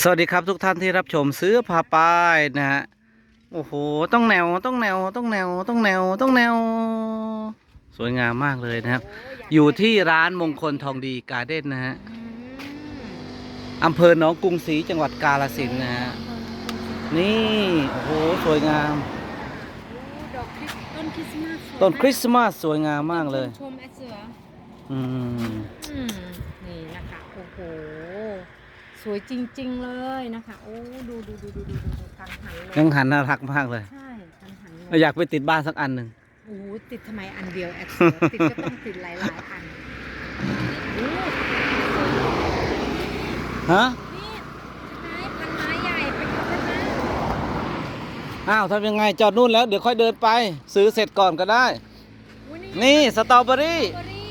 สวัสดีครับทุกท่านที่รับชมซื้อพาป้ายนะฮะโอ้โหต้องแนวต้องแนวต้องแนวต้องแนวต้องแนว สวยงามมากเลยนะครับ อยู่ที่ร้านมงคลทองดีการ์เด้นนะฮะอำเภอหนองกรุงศรีจังหวัดกาฬสินธุ์นะฮะนี่โอ้โหสวยงามดอกคริสต้นคริสต์มาสสวยต้นคริสต์มาสสวยงามมากเลย ชมแอดเสืออืมอืมนี่นะคะโอ้โห สวยจริง ๆ เลยนะคะโอ้ดูดูดูดูดูดูกังหันเลยยังหันน่ารักมากเลยใช่กังหันเลยอยากไปติดบ้านสักอันหนึ่ง โอ้ติดทำไมอันเดียวแอดเสือติดก็ต้องติดหลายๆอันโอ้ฮะ นี่ไม้พันไม้ใหญ่ไปกันนะอ้าวทำยังไงจอดนู่นแล้วเดี๋ยวค่อยเดินไป ซื้อเสร็จก่อนก็ได้ อุ๊ยนี่สตรอเบอรี่เบอรี่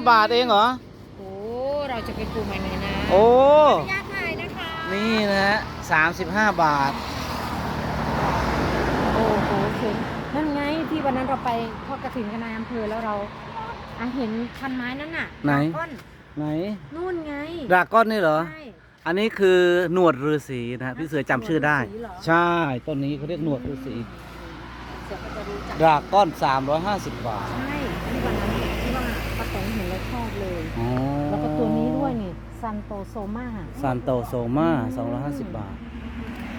35 บาทเองเหรอ โอ้เราจะไปปลูกใหม่เลยนะ โอ้ขออนุญาตถ่ายนะคะนี่นะฮะ35บาท โอ้โหถึงนั่นไงที่วันนั้นเราไปทอดกระถิ่นกันนายอำเภอแล้วเราอะเห็นพันไม้นั่นน่ะไหนดราก้อนไหนนู่นไงดราก้อนนี่เหรอ ใช่อันนี้คือหนวดฤาษีนะฮะพี่เสือจำชื่อได้หนวดฤาษีเหรอใช่ต้นนี้เขาเรียกหนวดฤาษีเสือก็จะรู้จักดราก้อน 350 บาทใช่ที่วันนั้นที่ว่าป้าแตงเห็นแล้วชอบเลย อ๋อ ซันโตโซมาซานโตโซมา250 บาท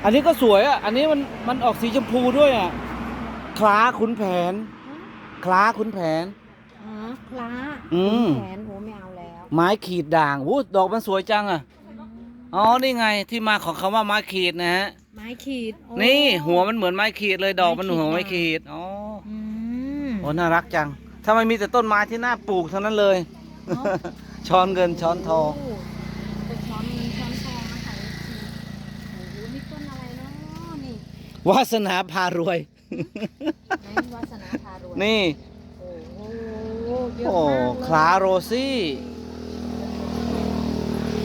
อันนี้ก็สวยอะ อันนี้มันมันออกสีชมพูด้วยอะ คล้าขุนแผน คล้าขุนแผนอ๋อคล้าอืมแขนโอ้ไม่เอาแล้ว ไม้ขีดด่างวู้ดอกมันสวยจังอะ อ๋อ นี่ไงที่มาของคำว่าไม้ขีดนะฮะ ไม้ขีดโอ้นี่หัวมันเหมือนไม้ขีดเลยดอกมันหัวไม้ขีด อ๋ออืมโอ้น่ารักจังทำไมมีแต่ต้นไม้ที่น่าปลูกเท่านั้นเลยเนาะช้อนเงินช้อนทอง โเป็นช้อนเงินช้อนทองนะคะโอ้โหนี่ต้นอะไรเนาะนี่ วาสนาพารวย ไหนวาสนาพารวยนี่ โอ้โหเยอะโอ้ มากเลยคลาโรซี่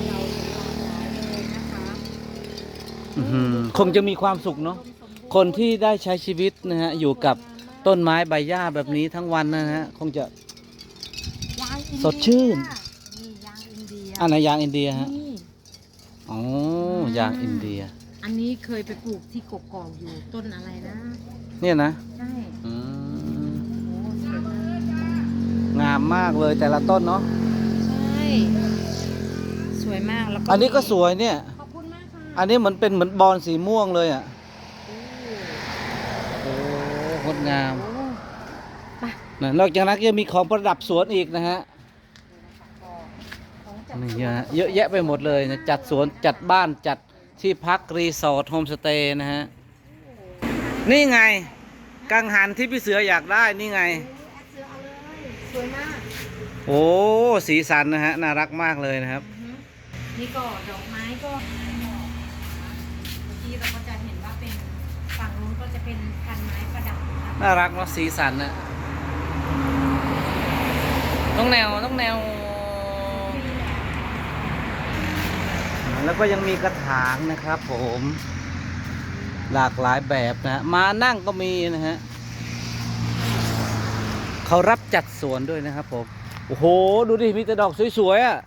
เราจะลองหลายเลยนะคะอื้อหือคงจะมีความสุขเนาะ คนที่ได้ใช้ชีวิตนะฮะ อยู่กับต้นไม้ใบหญ้าแบบนี้ทั้งวันนะฮะ คงจะ ยางอินเยสดชื่น นี่ยางอินเดียอันไหนยางอินเดียฮะ นี่อ๋อ ยางอินเดีย อันนี้เคยไปปลูกที่กกอกอยู่ต้นอะไรนะ เนี่ยนะใช่อืมโอ้สวยมากงามมากเลยแต่ละต้นเนาะใช่สวยมากแล้วก็อันนี้ก็สวยเนี่ย ขอบคุณมากค่ะอันนี้เหมือนเป็นเหมือนบอลสีม่วงเลยอะโอ้โอ้งดงามโอ้ไปนะนอกจากนั้นก็ยังมีของประดับสวนอีกนะฮะของจัดนี่เยอะฮะเยอะแยะไปหมดเลยนะจัดสวนจัดบ้านจัด ที่พักรีสอร์ทโฮมสเตย์นะฮะ นี่ไง กังหันที่พี่เสืออยากได้นี่ไงแอดเสือเอาเลยสวยมากโอ้สีสันนะฮะ น่ารักมากเลยนะครับ อือฮึนี่ก็ดอกไม้ก็เมื่อกี้เราก็จะเห็นว่าเป็นฝั่งนู้นก็จะเป็นพันไม้ประดับนะคะน่ารักเนาะสีสันนะต้องแนวต้องแนว แล้วก็ยังมีกระถางนะครับ ผม หลากหลายแบบนะฮะมานั่งก็มีนะฮะเขารับจัดสวนด้วยนะครับผมโอ้โห ดูดิมีแต่ดอกสวยๆอะ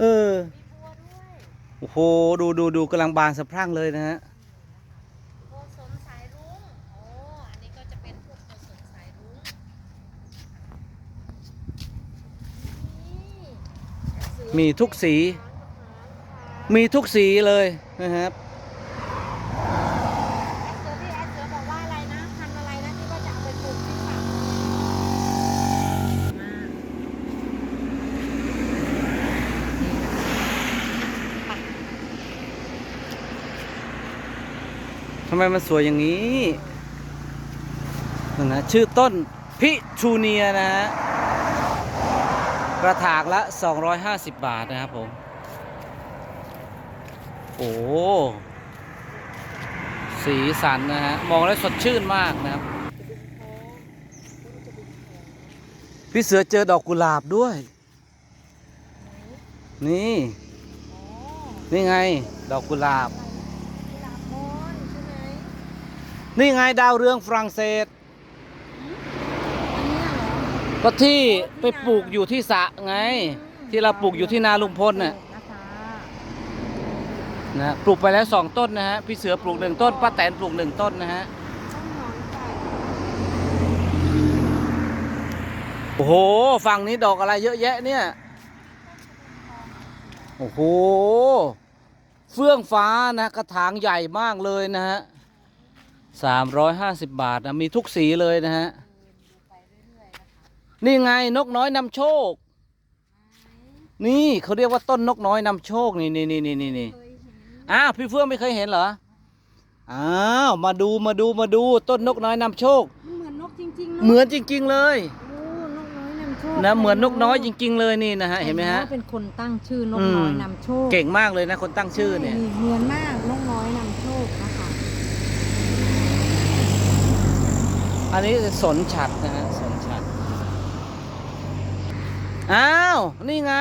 เออโอ้โห ดูดูดูกำลังบานสะพรั่งเลยนะฮะ โกศลสายรุ้ง โอ้ อันนี้ก็จะเป็นพวกโกศลสายรุ้งนี่ มีทุกสี มีทุกสีเลยนะครับแอดเสือที่แอดเสือบอกว่าอะไรนะพันธุ์อะไรนะที่ว่าจะเอาไปปลูกที่ฝั่งมากทำไมมันสวยอย่างนี้นั่นนะชื่อต้นพิชูเนียนะฮะ กระถางละ 250 บาทนะครับผม โอ้สีสันนะฮะ มองแล้วสดชื่นมากนะครับ พี่เสือเจอดอกกุหลาบด้วย นี่ นี่ไง ดอกกุหลาบกุหลาบมอนใช่ไหมนี่ไงดาวเรืองฝรั่งเศส อันเนี้ยเหรอ ก็ที่ไปปลูกอยู่ที่สระไง ที่เราปลูกอยู่ที่นาลุงพลน่ะนะคะนะปลูกไปแล้วสองต้นนะฮะพี่เสือปลูกหนึ่งต้นป้าแตนปลูกหนึ่งต้นนะฮะโอ้โหฝั่งนี้ดอกอะไรเยอะแยะเนี่ยโอ้โหเฟื่องฟ้านะกระถางใหญ่มากเลยนะฮะสามร้อยห้าสิบบาทนะมีทุกสีเลยนะฮะ ไปเรื่อยๆนะคะ นี่ไงนกน้อยนำโชค นี่เขาเรียกว่าต้นนกน้อยนำโชคนี่นี่นี่นี่นี่นี่เคยเห็นอ้าวพี่เฟื่องไม่เคยเห็นเหรออ้าวมาดูมาดูมาดูต้นนกน้อยนำโชคเหมือนนกจริงๆเนาะเหมือนจริง ๆ เลยโอ้นกน้อยนำโชคนะเหมือนนกน้อยจริง ๆ เลยนี่นะฮะเห็นไหมฮะว่าเป็นคนตั้งชื่อนกอืมน้อยนำโชคเก่งมากเลยนะคนตั้งชื่อเนี่ยใเหมือนมากนกน้อยนำโชคนะคะอันนี้สนฉัดนะฮะสนฉัด อ้าว นี่ไง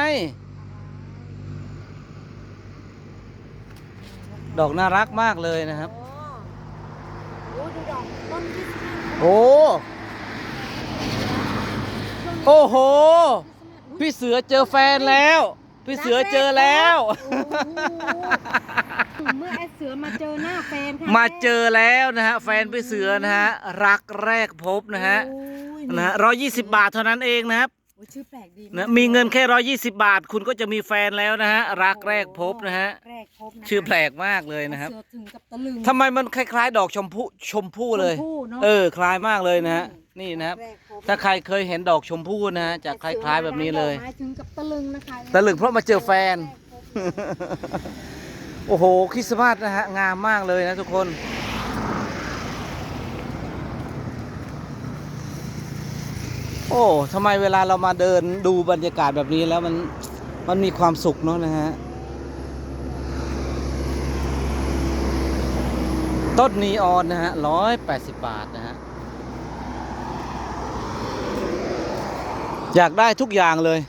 ดอกน่ารักมากเลยนะครับ โอ้ดูดอกต้นคริสต์มาสโอ้ โอ้โห พี่เสือเจอแฟนแล้ว พี่เสือเจอแล้ว โอ้โหเมื่อไอเสือมาเจอหน้าแฟนค่ะมาเจอแล้วนะฮะ แฟนพี่เสือนะฮะ รักแรกพบนะฮะ โอ้ยนะฮะร้อยยี่สิบบาทเท่านั้นเองนะครับโอ้ย ชื่อแปลกดีนะมีเงินแค่ร้อยี่สิบาท คุณก็จะมีแฟนแล้วนะฮะรักแรกพบนะฮะแรกพบนะคะชื่อแปลกมากเลยนะครับเสือถึงกับตะลึงทำไมมันคล้ายๆ ดอกชมพู่ชมพู่เลย ชมพู่เนอะเออ คล้ายมากเลยนะฮะนี่นะครับแรกพบถ้าใครเคยเห็นดอกชมพู่นะฮะจะคล้าย ๆแบบนี้เลย ดอกไม้ถึงกับตะลึงนะคะตะลึงเพราะมาเจอแฟนรกพบ โอ้โหคริสต์มาสนะฮะงามมากเลยนะทุกคน โอ้ทำไมเวลาเรามาเดินดูบรรยากาศแบบนี้แล้วมันมันมีความสุขเนาะนะฮะ ต้นนีออนนะฮะร้อยแปดสิบบาทนะฮะ อยากได้ทุกอย่างเลย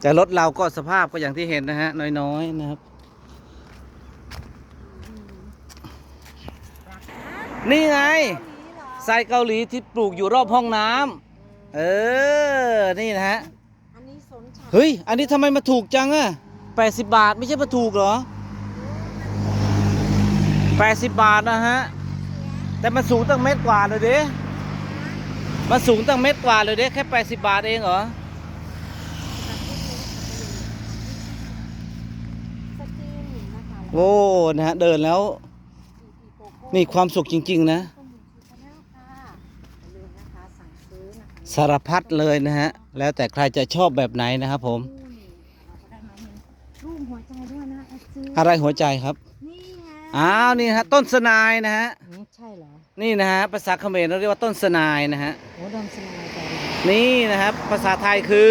แต่รถเราก็สภาพก็อย่างที่เห็นนะฮะ น้อยๆนะครับ นี่ไงไซเกาหลีที่ปลูกอยู่รอบห้องน้ำ เออ นี่นะฮะ อันนี้สนฉันเฮ้ย อันนี้ทำไมมาถูกจังอะแปดสิบบาทไม่ใช่มาถูกเหรอแปดสิบบาทนะฮะ แต่มันสูงตั้งเม็ดกว่าเลยเด้มันสูงตั้งเม็ดกว่าเลยเด้แค่แปดสิบบาทเองเหรอ สกรีนนะคะโอ้ นะฮะ เดินแล้ว มีความสุขจริง ๆ นะต้น สารพัดเลยนะฮะ แล้วแต่ใครจะชอบแบบไหนนะครับผมคู่นี่เราก็ได้มาเห็นรูปหัวใจด้วยนะแอดซีอะไรหัวใจครับ นี่ไงอ้าวนี่นะฮะต้นสนายนะฮะ อืมใช่เหรอนี่นะฮะภาษาเขมรเราเรียกว่าต้นสนายนะฮะ โอ้ดำสนายแต่ละนี่นะครับภาษาไทยคือ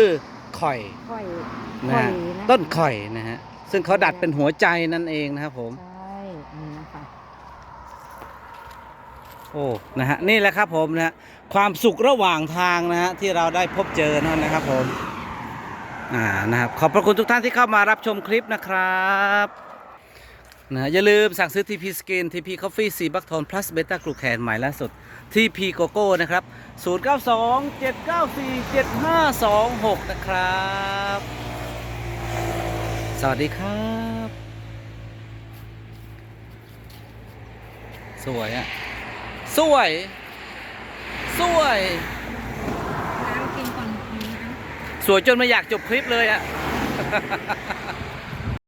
ข่อยค่อยนะค่อยฮะนะต้นข่อยนะฮะ ซึ่งเขาดัดเป็นหัวใจนั่นเองนะครับผม ใช่นี่นะคะโอ้ นะฮะ นี่แหละครับผมนะฮะ ความสุขระหว่างทางนะฮะที่เราได้พบเจอนั่นนะครับผมอ่านะครับขอบพระคุณทุกท่านที่เข้ามารับชมคลิปนะครับนะอย่าลืมสั่งซื้อ TP Skin TP Coffee 4บัคทอน plus Beta กลูแคนใหม่ล่าสุด TP Coco นะครับ 092 794 7526 นะครับ สวัสดีครับ สวยอะสวย สวย น้ำกินก่อนมีน้ำ สวยจนไม่อยากจบคลิปเลยอะน